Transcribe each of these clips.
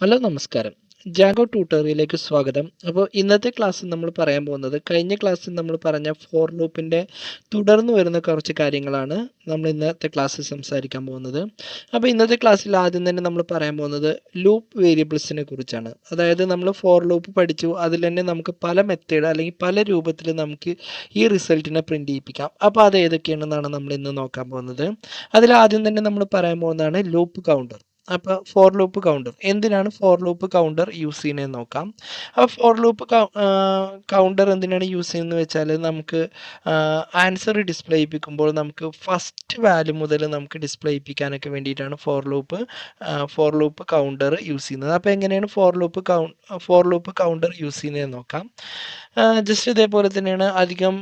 Hello നമസ്കാരം. ജാഗോ ട്യൂട്ടോറിയലിലേക്ക് സ്വാഗതം. അപ്പോൾ ഇന്നത്തെ ക്ലാസ്സിൽ നമ്മൾ പറയാൻ പോകുന്നത് കഴിഞ്ഞ ക്ലാസ്സിൽ നമ്മൾ പറഞ്ഞ ഫോർ ലൂപ്പിന്റെ തുടർന്ന് വരുന്ന കുറച്ച് കാര്യങ്ങളാണ് നമ്മൾ ഇന്നത്തെ ക്ലാസ്സിൽ സംസാരിക്കാൻ പോകുന്നത്. അപ്പോൾ ഇന്നത്തെ ക്ലാസ്സിൽ ആദ്യം തന്നെ നമ്മൾ പറയാൻ പോകുന്നത് ലൂപ്പ് വേരിയബിൾസിനെ കുറിച്ചാണ്. അതായത് നമ്മൾ ഫോർ ലൂപ്പ് പഠിച്ചു അതിൽ തന്നെ നമുക്ക് പല മെത്തേഡ് അല്ലെങ്കിൽ പല രൂപത്തിൽ നമുക്ക് ഈ റിസൾട്ടിനെ പ്രിന്റ് ചെയ്യിപ്പിക്കാം. അപ്പോൾ അത് ഏതൊക്കെയാണെന്നാണ് നമ്മൾ ഇന്ന് നോക്കാൻ പോകുന്നത്. അതിൽ ആദ്യം തന്നെ നമ്മൾ പറയാൻ പോകുന്നതാണ് ലൂപ്പ് കൗണ്ടർ. അപ്പോൾ ഫോർ ലൂപ്പ് കൗണ്ടർ എന്തിനാണ് ഫോർ ലൂപ്പ് കൗണ്ടർ യൂസ് ചെയ്യുന്നതെന്ന് നോക്കാം. അപ്പോൾ ഫോർ ലൂപ്പ് കൗണ്ടർ എന്തിനാണ് യൂസ് ചെയ്യുന്നത് വെച്ചാൽ നമുക്ക് ആൻസർ ഡിസ്പ്ലേ ചെയ്യിപ്പിക്കുമ്പോൾ നമുക്ക് ഫസ്റ്റ് വാല്യൂ മുതൽ നമുക്ക് ഡിസ്പ്ലേ ചെയ്യിപ്പിക്കാനൊക്കെ വേണ്ടിയിട്ടാണ് for loop for loop counter use ചെയ്യുന്നത്. അപ്പോൾ എങ്ങനെയാണ് for loop cou for loop counter use ചെയ്യുന്നതെന്ന് നോക്കാം. ജസ്റ്റ് ഇതേപോലെ തന്നെയാണ് അധികം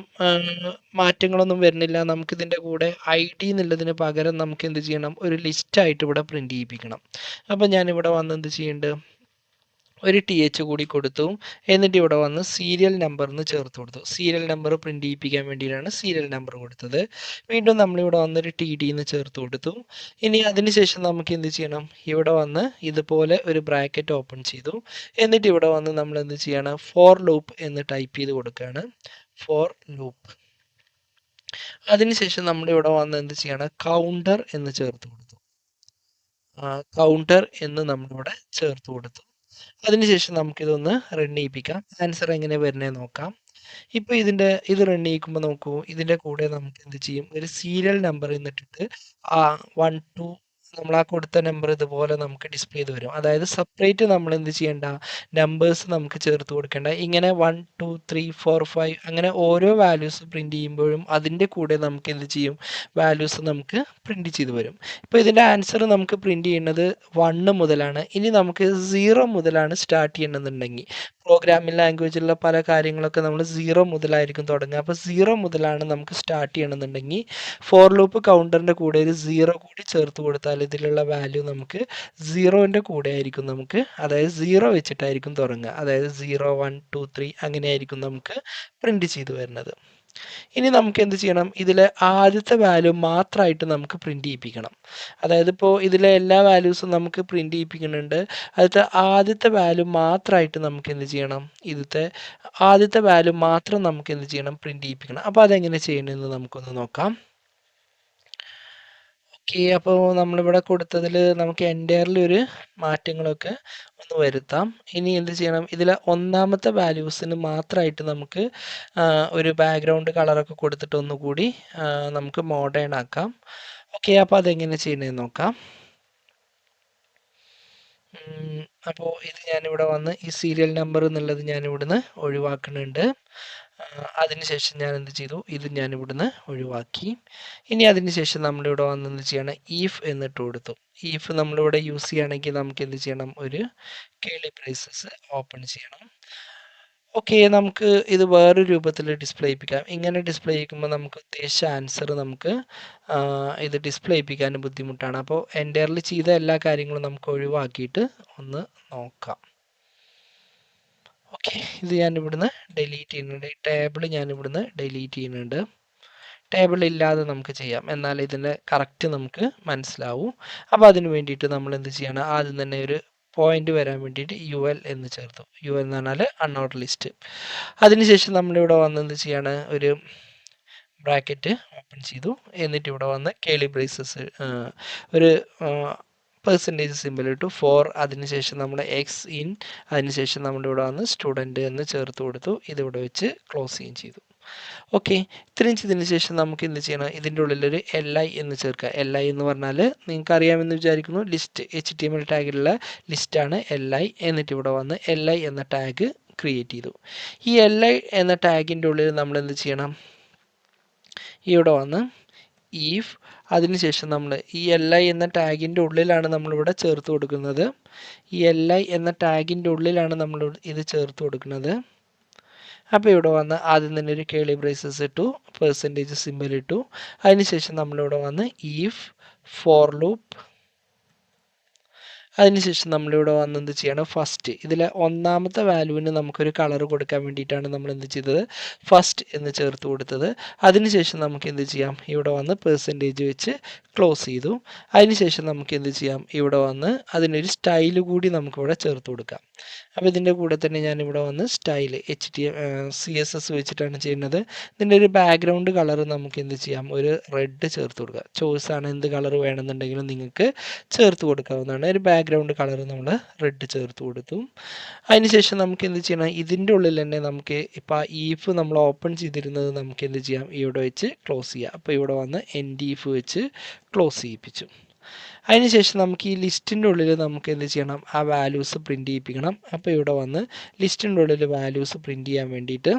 മാറ്റങ്ങളൊന്നും വരുന്നില്ല. നമുക്ക് നമുക്കിതിന്റെ കൂടെ ഐ ഡി എന്നുള്ളതിന് പകരം നമുക്ക് എന്ത് ചെയ്യണം? ഒരു ലിസ്റ്റായിട്ട് ഇവിടെ പ്രിന്റ് ചെയ്യിപ്പിക്കണം. അപ്പോൾ ഞാനിവിടെ വന്ന് എന്ത് ചെയ്യുന്നുണ്ട് ഒരു ടി എച്ച് കൂടി കൊടുത്തു. എന്നിട്ട് ഇവിടെ വന്ന് സീരിയൽ നമ്പർ എന്ന് ചേർത്ത് കൊടുത്തു. സീരിയൽ നമ്പർ പ്രിന്റ് ചെയ്യിപ്പിക്കാൻ വേണ്ടിയിട്ടാണ് സീരിയൽ നമ്പർ കൊടുത്തത്. വീണ്ടും നമ്മളിവിടെ വന്നൊരു ടി ഡി എന്ന് ചേർത്ത് കൊടുത്തു. ഇനി അതിനുശേഷം നമുക്ക് എന്ത് ചെയ്യണം? ഇവിടെ വന്ന് ഇതുപോലെ ഒരു ബ്രാക്കറ്റ് ഓപ്പൺ ചെയ്തു. എന്നിട്ട് ഇവിടെ വന്ന് നമ്മൾ എന്ത് ചെയ്യണം? ഫോർ ലൂപ്പ് എന്ന് ടൈപ്പ് ചെയ്ത് കൊടുക്കുകയാണ്. ഫോർ ലൂപ്പ് അതിനുശേഷം നമ്മളിവിടെ വന്ന് എന്ത് ചെയ്യണം? കൗണ്ടർ എന്ന് ചേർത്ത് കൊടുത്തു. കൗണ്ടർ എന്ന് നമ്മളിവിടെ ചേർത്ത് കൊടുത്തു. അതിനുശേഷം നമുക്കിതൊന്ന് റൺ ചെയ്യിപ്പിക്കാം. ആൻസർ എങ്ങനെ വരണേ നോക്കാം. ഇപ്പോൾ ഇതിന്റെ ഇത് റൺ ചെയ്യിക്കുമ്പോൾ നോക്കൂ ഇതിന്റെ കൂടെ നമുക്ക് എന്ത് ചെയ്യും? ഒരു സീരിയൽ നമ്പർ എന്നിട്ടിട്ട് ആ വൺ ടു നമ്മൾ ആ കൊടുത്ത നമ്പർ ഇതുപോലെ നമുക്ക് ഡിസ്പ്ലേ ചെയ്ത് വരും. അതായത് സെപ്പറേറ്റ് നമ്മൾ എന്ത് ചെയ്യേണ്ട? നമ്പേഴ്സ് നമുക്ക് ചേർത്ത് കൊടുക്കേണ്ട. ഇങ്ങനെ one two three four five അങ്ങനെ ഓരോ വാല്യൂസ് പ്രിന്റ് ചെയ്യുമ്പോഴും അതിന്റെ കൂടെ നമുക്ക് എന്ത് ചെയ്യും? വാല്യൂസ് നമുക്ക് പ്രിന്റ് ചെയ്ത് വരും. ഇപ്പോൾ ഇതിന്റെ ആൻസർ നമുക്ക് പ്രിന്റ് ചെയ്യുന്നത് വണ്ണ് മുതലാണ്. ഇനി നമുക്ക് സീറോ മുതലാണ് സ്റ്റാർട്ട് ചെയ്യണമെന്നുണ്ടെങ്കിൽ. പ്രോഗ്രാമിംഗ് ലാംഗ്വേജിലുള്ള പല കാര്യങ്ങളൊക്കെ നമ്മൾ സീറോ മുതലായിരിക്കും തുടങ്ങുക. അപ്പോൾ സീറോ മുതലാണ് നമുക്ക് സ്റ്റാർട്ട് ചെയ്യണമെന്നുണ്ടെങ്കിൽ ഫോർ ലൂപ്പ് കൗണ്ടറിന്റെ കൂടെ ഒരു സീറോ കൂടി ചേർത്ത് കൊടുത്താൽ ഇതിലുള്ള വാല്യൂ നമുക്ക് സീറോന്റെ കൂടെ ആയിരിക്കും നമുക്ക്. അതായത് സീറോ വെച്ചിട്ടായിരിക്കും തുടങ്ങുക. അതായത് സീറോ വൺ ടു ത്രീ അങ്ങനെയായിരിക്കും നമുക്ക് പ്രിന്റ് ചെയ്ത് വരുന്നത്. ഇനി നമുക്ക് എന്ത് ചെയ്യണം? ഇതിലെ ആദ്യത്തെ വാല്യൂ മാത്രമായിട്ട് നമുക്ക് പ്രിന്റ് ചെയ്യിപ്പിക്കണം. അതായത് ഇപ്പോൾ ഇതിലെ എല്ലാ വാല്യൂസും നമുക്ക് പ്രിന്റ് ചെയ്യിപ്പിക്കുന്നുണ്ട്. അതിലത്തെ ആദ്യത്തെ വാല്യൂ മാത്രമായിട്ട് നമുക്ക് എന്ത് ചെയ്യണം? ഇതിലത്തെ ആദ്യത്തെ വാല്യൂ മാത്രം നമുക്ക് എന്ത് ചെയ്യണം? പ്രിന്റ് ചെയ്യിപ്പിക്കണം. അപ്പോൾ അതെങ്ങനെ ചെയ്യണമെന്ന് നമുക്കൊന്ന് നോക്കാം. ഓക്കെ. അപ്പോൾ നമ്മളിവിടെ കൊടുത്തതിൽ നമുക്ക് എന്റയർലി ഒരു മാറ്റങ്ങളൊക്കെ ഒന്ന് വരുത്താം. ഇനി എന്ത് ചെയ്യണം? ഇതിൽ ഒന്നാമത്തെ വാല്യൂസിന് മാത്രമായിട്ട് നമുക്ക് ഒരു ബാക്ക്ഗ്രൗണ്ട് കളറൊക്കെ കൊടുത്തിട്ട് ഒന്നുകൂടി നമുക്ക് മോഡേൺ ആക്കാം. ഓക്കെ. അപ്പോൾ അതെങ്ങനെ ചെയ്യണമെന്ന് നോക്കാം. അപ്പോൾ ഇത് ഞാനിവിടെ വന്ന് ഈ സീരിയൽ നമ്പർ എന്നുള്ളത് ഞാനിവിടുന്ന് ഒഴിവാക്കുന്നുണ്ട്. അതിനുശേഷം ഞാൻ എന്ത് ചെയ്തു? ഇത് ഞാൻ ഇവിടുന്ന് ഒഴിവാക്കി. ഇനി അതിനുശേഷം നമ്മളിവിടെ വന്ന് എന്ത് ചെയ്യണം? ഈഫ് എന്നിട്ട് കൊടുത്തു. ഈഫ് നമ്മളിവിടെ യൂസ് ചെയ്യുകയാണെങ്കിൽ നമുക്ക് എന്ത് ചെയ്യണം? ഒരു കേളി പ്രൈസസ് ഓപ്പൺ ചെയ്യണം. ഓക്കെ നമുക്ക് ഇത് വേറൊരു രൂപത്തിൽ ഡിസ്പ്ലേ ചെയ്യിപ്പിക്കാം ഇങ്ങനെ ഡിസ്പ്ലേ ചെയ്യിക്കുമ്പോൾ നമുക്ക് ഉദ്ദേശിച്ച ആൻസർ നമുക്ക് ഇത് ഡിസ്പ്ലേ ചെയ്യിപ്പിക്കാനും ബുദ്ധിമുട്ടാണ്. അപ്പോൾ എന്റെ ചെയ്ത എല്ലാ കാര്യങ്ങളും നമുക്ക് ഒഴിവാക്കിയിട്ട് ഒന്ന് നോക്കാം. ഓക്കെ. ഇത് ഞാൻ ഇവിടുന്ന് ഡിലീറ്റ് ചെയ്യുന്നുണ്ട്. ഈ ടേബിൾ ഞാൻ ഇവിടുന്ന് ഡിലീറ്റ് ചെയ്യുന്നുണ്ട്. ടേബിൾ ഇല്ലാതെ നമുക്ക് ചെയ്യാം. എന്നാൽ ഇതിന്റെ കറക്റ്റ് നമുക്ക് മനസ്സിലാവും. അപ്പോൾ അതിന് വേണ്ടിയിട്ട് നമ്മൾ എന്ത് ചെയ്യണം? ആദ്യം തന്നെ ഒരു പോയിന്റ് വരാൻ വേണ്ടിയിട്ട് യു എൽ എന്ന് ചേർത്തു. യു എൽ എന്ന് പറഞ്ഞാൽ അൺഔട്ട് ലിസ്റ്റ് അതിനുശേഷം നമ്മളിവിടെ വന്ന് എന്ത് ചെയ്യാണ്? ഒരു ബ്രാക്കറ്റ് ഓപ്പൺ ചെയ്തു. എന്നിട്ട് ഇവിടെ വന്ന് കേളി ബ്രേസസ് ഒരു പെർസെന്റേജ് സിമ്പിൾ ഇട്ടു. ഫോർ അതിനുശേഷം നമ്മൾ എക്സ് ഇൻ അതിനുശേഷം നമ്മുടെ നമ്മളിവിടെ വന്ന് സ്റ്റുഡന്റ് എന്ന് ചേർത്ത് കൊടുത്തു. ഇതിവിടെ വെച്ച് ക്ലോസ് ചെയ്യുകയും ചെയ്തു. ഓക്കെ ഇത്രയും ചെയ്തതിന് ശേഷം നമുക്ക് എന്ത് ചെയ്യണം? ഇതിന്റെ ഉള്ളിലൊരു എൽ ഐ എന്ന് ചേർക്കുക. എൽ ഐ എന്ന് പറഞ്ഞാൽ നിങ്ങൾക്ക് അറിയാമെന്ന് വിചാരിക്കുന്നു list H T M L ടാഗിലുള്ള ലിസ്റ്റാണ് എൽ ഐ എന്നിട്ട് ഇവിടെ വന്ന് എൽ ഐ എന്ന ടാഗ് ക്രിയേറ്റ് ചെയ്തു. ഈ എൽ ഐ എന്ന ടാഗിന്റെ ഉള്ളിൽ നമ്മൾ എന്ത് ചെയ്യണം ഇവിടെ വന്ന് ഈഫ് അതിനുശേഷം നമ്മൾ ഈ എൽ ഐ എന്ന ടാഗിന്റെ ഉള്ളിലാണ് നമ്മളിവിടെ ചേർത്ത് കൊടുക്കുന്നത്. ഈ എൽ ഐ എന്ന ടാഗിന്റെ ഉള്ളിലാണ് നമ്മൾ ഇത് ചേർത്ത് കൊടുക്കുന്നത്. അപ്പോൾ ഇവിടെ വന്ന് ആദ്യം തന്നെ ഒരു കേളി ബ്രേസസ് ഇട്ടു പെർസെന്റേജ് സിമ്പിൾ ഇട്ടു. അതിനുശേഷം നമ്മളിവിടെ വന്ന് ഈഫ് ഫോർ ലൂപ്പ് അതിനുശേഷം നമ്മളിവിടെ വന്ന് എന്ത് ചെയ്യണം? ഫസ്റ്റ് ഇതിലെ ഒന്നാമത്തെ വാല്യൂവിന് നമുക്കൊരു കളർ കൊടുക്കാൻ വേണ്ടിയിട്ടാണ് നമ്മൾ എന്ത് ചെയ്തത്? ഫസ്റ്റ് എന്ന് ചേർത്ത് കൊടുത്തത്. അതിനുശേഷം നമുക്ക് എന്ത് ചെയ്യാം? ഇവിടെ വന്ന് പെർസെന്റേജ് വെച്ച് ക്ലോസ് ചെയ്തു. അതിനുശേഷം നമുക്ക് എന്ത് ചെയ്യാം? ഇവിടെ വന്ന് അതിനൊരു സ്റ്റൈൽ കൂടി നമുക്കിവിടെ ചേർത്ത് കൊടുക്കാം. അപ്പോൾ ഇതിന്റെ കൂടെ തന്നെ ഞാൻ ഇവിടെ വന്ന് style H T C S S വെച്ചിട്ടാണ് ചെയ്യുന്നത്. ഇതിന്റെ ഒരു ബാക്ക്ഗ്രൗണ്ട് കളർ നമുക്ക് എന്ത് ചെയ്യാം? ഒരു റെഡ് ചേർത്ത് കൊടുക്കുക. ചോയ്സ് ആണ് എന്ത് കളർ വേണമെന്നുണ്ടെങ്കിലും നിങ്ങൾക്ക് ചേർത്ത് കൊടുക്കാവുന്നതാണ്. ഒരു ബാക്ക്ഗ്രൗണ്ട് കളർ നമ്മൾ റെഡ് ചേർത്ത് കൊടുത്തു. അതിനുശേഷം നമുക്ക് എന്ത് ചെയ്യണം? ഇതിന്റെ ഉള്ളിൽ തന്നെ നമുക്ക് ഇപ്പോൾ ഈഫ് നമ്മൾ ഓപ്പൺ ചെയ്തിരുന്നത് നമുക്ക് എന്ത് ചെയ്യാം? ഇവിടെ വെച്ച് ക്ലോസ് ചെയ്യാം. അപ്പോൾ ഇവിടെ വന്ന് എൻ ഡി ഈഫ് വെച്ച് ക്ലോസ് ചെയ്യിപ്പിച്ചു. അതിനുശേഷം നമുക്ക് ഈ ലിസ്റ്റിന്റെ ഉള്ളിൽ നമുക്ക് എന്ത് ചെയ്യണം? ആ വാല്യൂസ് പ്രിന്റ് ചെയ്യിപ്പിക്കണം. അപ്പോൾ ഇവിടെ വന്ന് ലിസ്റ്റിന്റെ ഉള്ളിൽ വാല്യൂസ് പ്രിന്റ് ചെയ്യാൻ വേണ്ടിയിട്ട്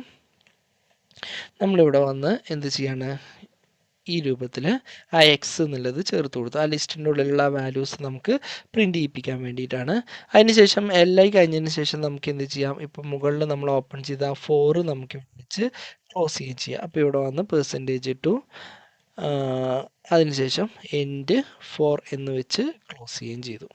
നമ്മളിവിടെ വന്ന് എന്ത് ചെയ്യാണ്? ഈ രൂപത്തിൽ ആ എക്സ് എന്നുള്ളത് ചേർത്ത് കൊടുത്തു. ആ ലിസ്റ്റിന്റെ ഉള്ളിലുള്ള വാല്യൂസ് നമുക്ക് പ്രിന്റ് ചെയ്യിപ്പിക്കാൻ വേണ്ടിയിട്ടാണ്. അതിനുശേഷം എൽ ഐ കഴിഞ്ഞതിന് ശേഷം നമുക്ക് എന്ത് ചെയ്യാം? ഇപ്പം മുകളിൽ നമ്മൾ ഓപ്പൺ ചെയ്ത ആ ഫോറ് നമുക്ക് വെച്ച് ക്ലോസ് ചെയ്യുകയും ചെയ്യാം. അപ്പോൾ ഇവിടെ വന്ന് പെർസെന്റേജ് ഇട്ടു. അതിനുശേഷം എൻഡ് ഫോർ എന്ന് വെച്ച് ക്ലോസ് ചെയ്യുകയും ചെയ്തു.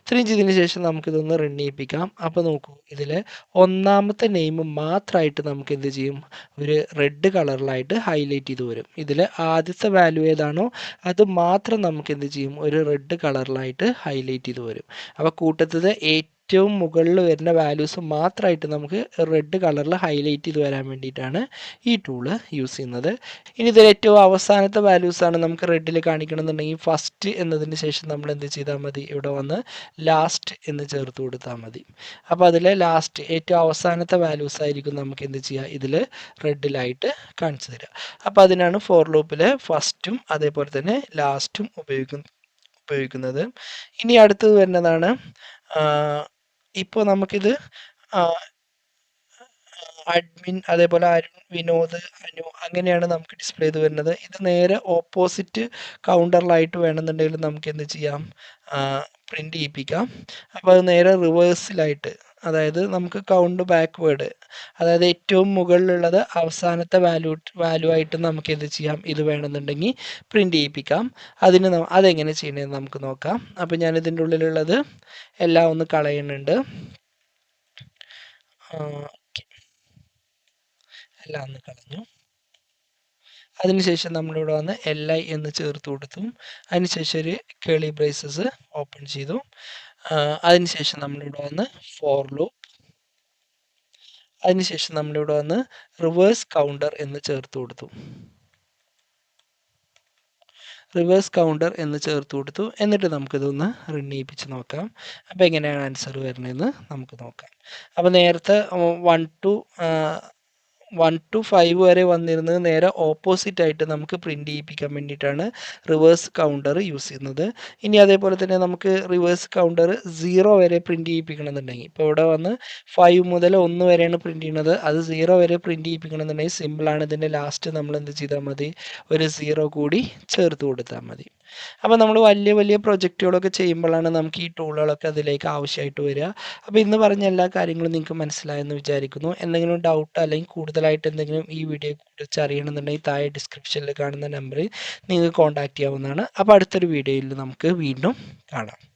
ഇത്രയും ചെയ്തതിന് ശേഷം നമുക്കിതൊന്ന് റൺ ചെയ്യിപ്പിക്കാം. അപ്പോൾ നോക്കൂ ഇതിൽ ഒന്നാമത്തെ നെയിം മാത്രമായിട്ട് നമുക്ക് എന്ത് ചെയ്യും? ഒരു റെഡ് കളറിലായിട്ട് ഹൈലൈറ്റ് ചെയ്ത് വരും. ഇതിൽ ആദ്യത്തെ വാല്യൂ ഏതാണോ അത് മാത്രം നമുക്ക് എന്ത് ചെയ്യും? ഒരു റെഡ് കളറിലായിട്ട് ഹൈലൈറ്റ് ചെയ്ത് വരും. അപ്പോൾ കൂട്ടത്തിൽ ഏറ്റവും ഏറ്റവും മുകളിൽ വരുന്ന വാല്യൂസ് മാത്രമായിട്ട് നമുക്ക് റെഡ് കളറിൽ ഹൈലൈറ്റ് ചെയ്ത് വരാൻ വേണ്ടിയിട്ടാണ് ഈ ടൂൾ യൂസ് ചെയ്യുന്നത്. ഇനി ഇതിൽ ഏറ്റവും അവസാനത്തെ വാല്യൂസാണ് നമുക്ക് റെഡിൽ കാണിക്കണമെന്നുണ്ടെങ്കിൽ ഫസ്റ്റ് എന്നതിന് ശേഷം നമ്മൾ എന്ത് ചെയ്താൽ മതി? ഇവിടെ വന്ന് ലാസ്റ്റ് എന്ന് ചേർത്ത് കൊടുത്താൽ മതി. അപ്പോൾ അതിൽ ലാസ്റ്റ് ഏറ്റവും അവസാനത്തെ വാല്യൂസ് ആയിരിക്കും നമുക്ക് എന്ത് ചെയ്യുക? ഇതിൽ റെഡിലായിട്ട് കാണിച്ചു തരിക. അപ്പോൾ അതിനാണ് ഫോർ ലൂപ്പിൽ ഫസ്റ്റും അതേപോലെ തന്നെ ലാസ്റ്റും ഉപയോഗിക്കുന്നത് ഉപയോഗിക്കുന്നത്. ഇനി അടുത്തത് വരുന്നതാണ് ഇപ്പോൾ നമുക്കിത് അഡ്മിൻ അതേപോലെ അരുൺ വിനോദ് അനു അങ്ങനെയാണ് നമുക്ക് ഡിസ്പ്ലേ ചെയ്ത് വരുന്നത്. ഇത് നേരെ ഓപ്പോസിറ്റ് കൗണ്ടറിലായിട്ട് വേണമെന്നുണ്ടെങ്കിൽ നമുക്ക് എന്ത് ചെയ്യാം? പ്രിന്റ് ചെയ്യിപ്പിക്കാം. അപ്പോൾ അത് നേരെ റിവേഴ്സിലായിട്ട് അതായത് നമുക്ക് കൗണ്ട് ബാക്ക്വേഡ് അതായത് ഏറ്റവും മുകളിലുള്ളത് അവസാനത്തെ വാല്യൂ വാല്യൂ ആയിട്ട് നമുക്ക് എന്ത് ചെയ്യാം? ഇത് വേണമെന്നുണ്ടെങ്കിൽ പ്രിന്റ് ചെയ്യിപ്പിക്കാം. അതിന് അതെങ്ങനെ ചെയ്യണമെന്ന് നമുക്ക് നോക്കാം. അപ്പോൾ ഞാൻ ഇതിന്റെ ഉള്ളിലുള്ളത് എല്ലാം ഒന്ന് കളയുന്നുണ്ട്. എല്ലാം ഒന്ന് കളഞ്ഞു. അതിനുശേഷം നമ്മളിവിടെ വന്ന് എൽ ഐ എന്ന് ചേർത്ത് കൊടുത്തു. അതിനുശേഷം ഒരു കേളി ബ്രേസസ് ഓപ്പൺ ചെയ്തു. അതിനുശേഷം നമ്മളിവിടെ വന്ന് ഫോർ ലൂപ്പ് അതിനുശേഷം നമ്മളിവിടെ വന്ന് റിവേഴ്സ് കൗണ്ടർ എന്ന് ചേർത്ത് കൊടുത്തു. റിവേഴ്സ് കൗണ്ടർ എന്ന് ചേർത്ത് കൊടുത്തു. എന്നിട്ട് നമുക്കിതൊന്ന് റിണ്ണയിപ്പിച്ച് നോക്കാം. അപ്പോൾ എങ്ങനെയാണ് ആൻസർ വരുന്നതെന്ന് നമുക്ക് നോക്കാം. അപ്പോൾ നേരത്തെ one two one two five വരെ വന്നിരുന്നത് നേരെ ഓപ്പോസിറ്റ് ആയിട്ട് നമുക്ക് പ്രിന്റ് ചെയ്യിപ്പിക്കാൻ വേണ്ടിയിട്ടാണ് റിവേഴ്സ് കൗണ്ടർ യൂസ് ചെയ്യുന്നത്. ഇനി അതേപോലെ തന്നെ നമുക്ക് റിവേഴ്സ് കൗണ്ടർ സീറോ വരെ പ്രിന്റ് ചെയ്യിപ്പിക്കണമെന്നുണ്ടെങ്കിൽ. ഇപ്പോൾ ഇവിടെ വന്ന് ഫൈവ് മുതൽ ഒന്ന് വരെയാണ് പ്രിന്റ് ചെയ്യുന്നത്. അത് സീറോ വരെ പ്രിന്റ് ചെയ്യിപ്പിക്കണമെന്നുണ്ടെങ്കിൽ സിമ്പിളാണ് ഇതിന്റെ ലാസ്റ്റ് നമ്മൾ എന്ത് ചെയ്താൽ മതി? ഒരു സീറോ കൂടി ചേർത്ത് കൊടുത്താൽ മതി. അപ്പോൾ നമ്മൾ വലിയ വലിയ പ്രൊജക്റ്റുകളൊക്കെ ചെയ്യുമ്പോഴാണ് നമുക്ക് ഈ ടൂളുകളൊക്കെ അതിലേക്ക് ആവശ്യമായിട്ട് വരിക. അപ്പോൾ ഇന്ന് പറഞ്ഞ എല്ലാ കാര്യങ്ങളും നിങ്ങൾക്ക് മനസ്സിലായെന്ന് വിചാരിക്കുന്നു. എന്തെങ്കിലും ഡൗട്ട് അല്ലെങ്കിൽ കൂടുതലായിട്ട് എന്തെങ്കിലും ഈ വീഡിയോ കുറിച്ച് അറിയണമെന്നുണ്ടെങ്കിൽ താഴെ ഡിസ്ക്രിപ്ഷനിൽ കാണുന്ന നമ്പറിൽ നിങ്ങൾക്ക് കോൺടാക്റ്റ് ചെയ്യാവുന്നതാണ്. അപ്പോൾ അടുത്തൊരു വീഡിയോയിൽ നമുക്ക് വീണ്ടും കാണാം.